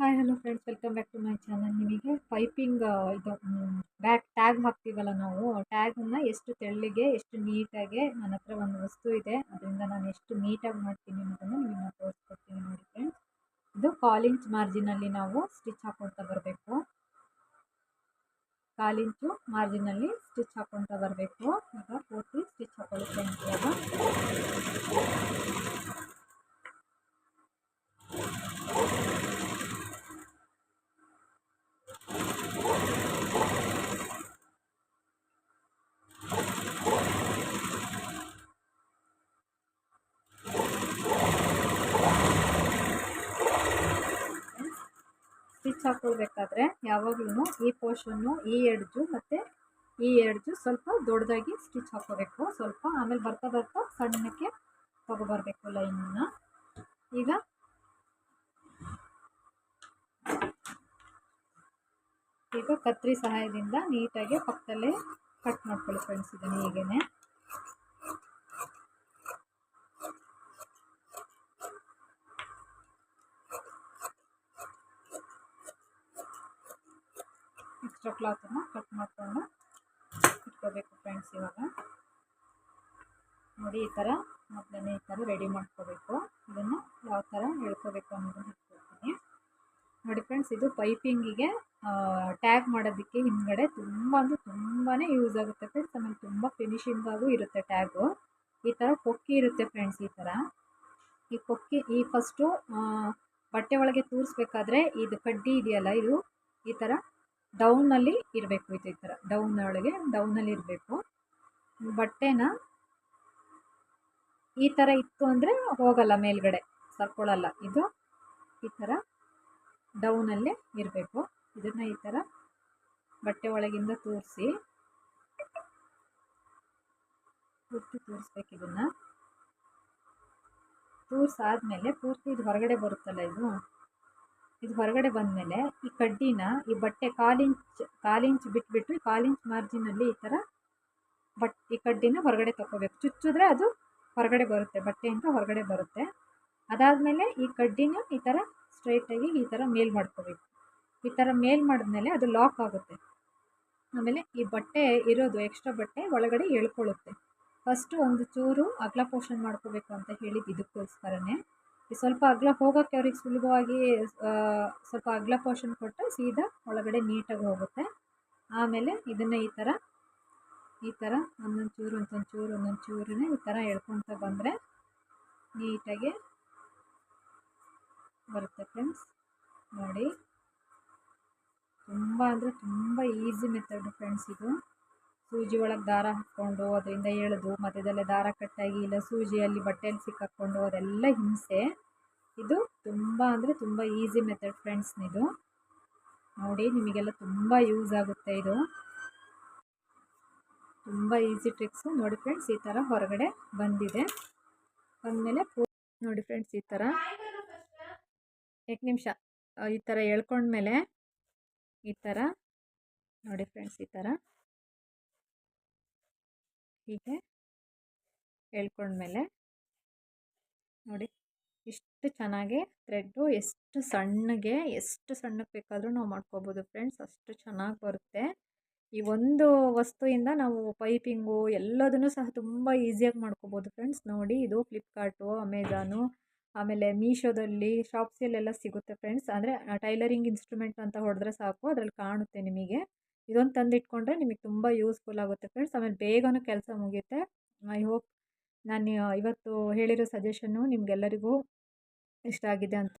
Hi hello friends welcome back to my channel ನಿಮಗೆ piping ಇದು back tag ಹಾಕ್ತೀವಲ್ಲ ನಾವು ಟ್ಯಾಗನ್ನು ಎಷ್ಟು ತೆಳ್ಳಗೆ, ಎಷ್ಟು ನೀಟಾಗಿ ನನ್ನ ಹತ್ರ ಒಂದು ವಸ್ತು ಇದೆ. ಅದರಿಂದ ನಾನು ಎಷ್ಟು ನೀಟಾಗಿ ಮಾಡ್ತೀನಿ ಅನ್ನೋದನ್ನು ನಿಮಗೆ ತೋರಿಸ್ಕೊಡ್ತೀನಿ ನೋಡಿ ಫ್ರೆಂಡ್ಸ್ ಇದು ಕಾಲಿಂಚ್ ಮಾರ್ಜಿನಲ್ಲಿ ನಾವು ಸ್ಟಿಚ್ ಹಾಕ್ಕೊಳ್ತಾ ಬರಬೇಕು. ಕಾಲಿಂಚು ಮಾರ್ಜಿನಲ್ಲಿ ಸ್ಟಿಚ್ ಹಾಕ್ಕೊಳ್ತಾ ಬರಬೇಕು. ಈಗ ಪೂರ್ತಿ ಸ್ಟಿಚ್ ಹಾಕ್ಕೊಳ್ಳುತ್ತೆ ಫ್ರೆಂಡ್ಸ್ ಇವಾಗ ಸ್ಟಿಚ್ ಹಾಕ್ಕೊಳ್ಬೇಕಾದ್ರೆ ಯಾವಾಗಲೂ ಈ ಪೋರ್ಷನ್ನು ಈ ಎಡ್ಜು ಮತ್ತು ಈ ಎಡ್ಜು ಸ್ವಲ್ಪ ದೊಡ್ಡದಾಗಿ ಸ್ಟಿಚ್ ಹಾಕ್ಕೋಬೇಕು ಸ್ವಲ್ಪ ಆಮೇಲೆ ಬರ್ತಾ ಬರ್ತಾ ಸಣ್ಣಕ್ಕೆ ತೊಗೊಬರ್ಬೇಕು ಲೈನನ್ನು. ಈಗ ಈಗ ಕತ್ರಿ ಸಹಾಯದಿಂದ ನೀಟಾಗಿ ಪಕ್ಕದಲ್ಲೇ ಕಟ್ ಮಾಡ್ಕೊಳ್ಳಿ ಫ್ರೆಂಡ್ಸ್ ಇದನ್ನು ಹೀಗೇ ಎಕ್ಸ್ಟ್ರಾ ಕ್ಲಾತನ್ನು ಕಟ್ ಮಾಡಿಕೊಂಡು ಇಟ್ಕೋಬೇಕು ಫ್ರೆಂಡ್ಸ್ ಇವಾಗ. ನೋಡಿ, ಈ ಥರ ಮೊದಲನೇ ಈ ಥರ ರೆಡಿ ಮಾಡ್ಕೋಬೇಕು. ಇದನ್ನು ಯಾವ ಥರ ಹೇಳ್ಕೋಬೇಕು ಅನ್ನೋದನ್ನು ಇಟ್ಕೊಳ್ತೀನಿ. ನೋಡಿ ಫ್ರೆಂಡ್ಸ್, ಇದು ಪೈಪಿಂಗಿಗೆ ಟ್ಯಾಗ್ ಮಾಡೋದಕ್ಕೆ ಹಿಂದ್ಗಡೆ ತುಂಬ ಅಂದರೆ ತುಂಬಾ ಯೂಸ್ ಆಗುತ್ತೆ ಫ್ರೆಂಡ್ಸ್. ಆಮೇಲೆ ತುಂಬ ಫಿನಿಶಿಂಗಾಗೂ ಇರುತ್ತೆ ಟ್ಯಾಗು. ಈ ಥರ ಕೊಕ್ಕಿ ಇರುತ್ತೆ ಫ್ರೆಂಡ್ಸ್, ಈ ಥರ. ಈ ಕೊಕ್ಕಿ, ಈ ಫಸ್ಟು ಬಟ್ಟೆ ಒಳಗೆ ತೂರಿಸ್ಬೇಕಾದ್ರೆ ಇದು ಕಡ್ಡಿ ಇದೆಯಲ್ಲ, ಇದು ಈ ಥರ ಡೌನಲ್ಲಿ ಇರಬೇಕು ಇದು ಈ ಥರ ಡೌನ್ ಒಳಗೆ ಡೌನಲ್ಲಿ ಇರಬೇಕು. ಬಟ್ಟೆನ ಈ ಥರ ಇತ್ತು ಅಂದರೆ ಹೋಗಲ್ಲ, ಮೇಲ್ಗಡೆ ಸರ್ಕೊಳ್ಳಲ್ಲ ಇದು ಈ ಥರ ಡೌನಲ್ಲೇ ಇರಬೇಕು. ಇದನ್ನು ಈ ಥರ ಬಟ್ಟೆ ಒಳಗಿಂದ ತೋರಿಸಿ, ಪೂರ್ತಿ ತೋರಿಸ್ಬೇಕು ಇದನ್ನು. ತೂರ್ಸಾದ್ಮೇಲೆ ಪೂರ್ತಿ ಇದು ಹೊರಗಡೆ ಬರುತ್ತಲ್ಲ ಇದು? ಇದು ಹೊರಗಡೆ ಬಂದಮೇಲೆ ಈ ಕಡ್ಡಿನ ಈ ಬಟ್ಟೆ ಕಾಲಿಂಚ್ ಕಾಲಿಂಚ್ ಬಿಟ್ಬಿಟ್ಟು ಕಾಲಿಂಚ್ ಮಾರ್ಜಿನಲ್ಲಿ ಈ ಥರ ಬಟ್, ಈ ಕಡ್ಡಿನ ಹೊರಗಡೆ ತಗೋಬೇಕು ಚುಚ್ಚಿದ್ರೆ ಅದು ಹೊರಗಡೆ ಬರುತ್ತೆ ಬಟ್ಟೆಯಿಂದ ಹೊರಗಡೆ ಬರುತ್ತೆ. ಅದಾದಮೇಲೆ ಈ ಕಡ್ಡಿನ ಈ ಥರ ಸ್ಟ್ರೈಟಾಗಿ ಈ ಥರ ಮೇಲ್ ಮಾಡ್ಕೋಬೇಕು. ಈ ಥರ ಮೇಲ್ ಮಾಡಿದ್ಮೇಲೆ ಅದು ಲಾಕ್ ಆಗುತ್ತೆ. ಆಮೇಲೆ ಈ ಬಟ್ಟೆ ಇರೋದು ಎಕ್ಸ್ಟ್ರಾ ಬಟ್ಟೆ ಒಳಗಡೆ ಎಳ್ಕೊಳ್ಳುತ್ತೆ. ಫಸ್ಟು ಒಂದು ಚೂರು ಅಗ್ಲ ಪೋರ್ಷನ್ ಮಾಡ್ಕೋಬೇಕು ಅಂತ ಹೇಳಿದ್ದು ಇದಕ್ಕೋಸ್ಕರನೇ. ಸ್ವಲ್ಪ ಅಗ್ಲ ಹೋಗೋಕ್ಕೆ ಅವ್ರಿಗೆ ಸುಲಭವಾಗಿ ಸ್ವಲ್ಪ ಅಗ್ಲ ಪೋರ್ಷನ್ ಕೊಟ್ಟರೆ ಸೀದಾ ಒಳಗಡೆ ನೀಟಾಗಿ ಹೋಗುತ್ತೆ. ಆಮೇಲೆ ಇದನ್ನು ಈ ಥರ ಈ ಥರ ಒಂದೊಂದು ಚೂರು ಒಂದೊಂದು ಚೂರು ಒಂದೊಂದು ಚೂರನ್ನೇ ಈ ಥರ ಎಳ್ಕೊತ ಬಂದರೆ ನೀಟಾಗಿ ಬರುತ್ತೆ ಫ್ರೆಂಡ್ಸ್. ನೋಡಿ. ತುಂಬ ಅಂದರೆ ತುಂಬ ಈಸಿ ಮೆಥಡ್ ಫ್ರೆಂಡ್ಸ್ ಇದು. ಸೂಜಿ ಒಳಗೆ ದಾರ ಹಾಕ್ಕೊಂಡು ಅದರಿಂದ ಎಳೆದು ಮಧ್ಯದಲ್ಲೇ ದಾರ ಕಟ್ಟಾಗಿ ಇಲ್ಲ ಸೂಜಿಯಲ್ಲಿ ಬಟ್ಟೆಯಲ್ಲಿ ಸಿಕ್ಕಾಕ್ಕೊಂಡು ಅದೆಲ್ಲ ಹಿಂಸೆ. ಇದು ತುಂಬ ಅಂದರೆ ತುಂಬ ಈಸಿ ಮೆಥಡ್ ಫ್ರೆಂಡ್ಸ್ ಇದು. ನೋಡಿ ನಿಮಗೆಲ್ಲ ತುಂಬ ಯೂಸ್ ಆಗುತ್ತೆ ಇದು. ತುಂಬ ಈಸಿ ಟ್ರಿಕ್ಸು ನೋಡಿ ಫ್ರೆಂಡ್ಸ್ ಈ ಥರ ಹೊರಗಡೆ ಬಂದಿದೆ. ಬಂದಮೇಲೆ ನೋಡಿ ಫ್ರೆಂಡ್ಸ್ ಈ ಥರ ಏಕ್ ನಿಮಿಷ. ಈ ಥರ ಎಳ್ಕೊಂಡ್ಮೇಲೆ ಈ ಥರ ನೋಡಿ ಫ್ರೆಂಡ್ಸ್ ಈ ಥರ ಹೀಗೆ ಎಳ್ಕೊಂಡ್ಮೇಲೆ ನೋಡಿ ಇಷ್ಟು ಚೆನ್ನಾಗಿ ಥ್ರೆಡ್ಡು ಎಷ್ಟು ಸಣ್ಣಗೆ ಎಷ್ಟು ಸಣ್ಣಕ್ಕೆ ಬೇಕಾದರೂ ನಾವು ಮಾಡ್ಕೋಬೋದು ಫ್ರೆಂಡ್ಸ್. ಅಷ್ಟು ಚೆನ್ನಾಗಿ ಬರುತ್ತೆ. ಈ ಒಂದು ವಸ್ತುವಿಂದ ನಾವು ಪೈಪಿಂಗು ಎಲ್ಲದನ್ನು ಸಹ ತುಂಬ ಈಸಿಯಾಗಿ ಮಾಡ್ಕೋಬೋದು ಫ್ರೆಂಡ್ಸ್. ನೋಡಿ ಇದು ಫ್ಲಿಪ್ಕಾರ್ಟು ಅಮೆಝಾನು ಆಮೇಲೆ ಮೀಶೋದಲ್ಲಿ, ಶಾಪ್ಸಲ್ಲೆಲ್ಲ ಸಿಗುತ್ತೆ ಫ್ರೆಂಡ್ಸ್. ಅಂದರೆ ಟೈಲರಿಂಗ್ ಇನ್ಸ್ಟ್ರೂಮೆಂಟ್ ಅಂತ ಹೊಡೆದ್ರೆ ಸಾಕು, ಅದರಲ್ಲಿ ಕಾಣುತ್ತೆ ನಿಮಗೆ. ಇದೊಂದು ತಂದಿಟ್ಕೊಂಡ್ರೆ ನಿಮಗೆ ತುಂಬ ಯೂಸ್ಫುಲ್ ಆಗುತ್ತೆ ಫ್ರೆಂಡ್ಸ್. ಆಮೇಲೆ ಬೇಗನೂ ಕೆಲಸ ಮುಗಿಯುತ್ತೆ. ಐ ಹೋಪ್ ನಾನು ಇವತ್ತು ಹೇಳಿರೋ ಸಜೆಷನ್ನು ನಿಮಗೆಲ್ಲರಿಗೂ ಇಷ್ಟ ಆಗಿದೆ ಅಂತ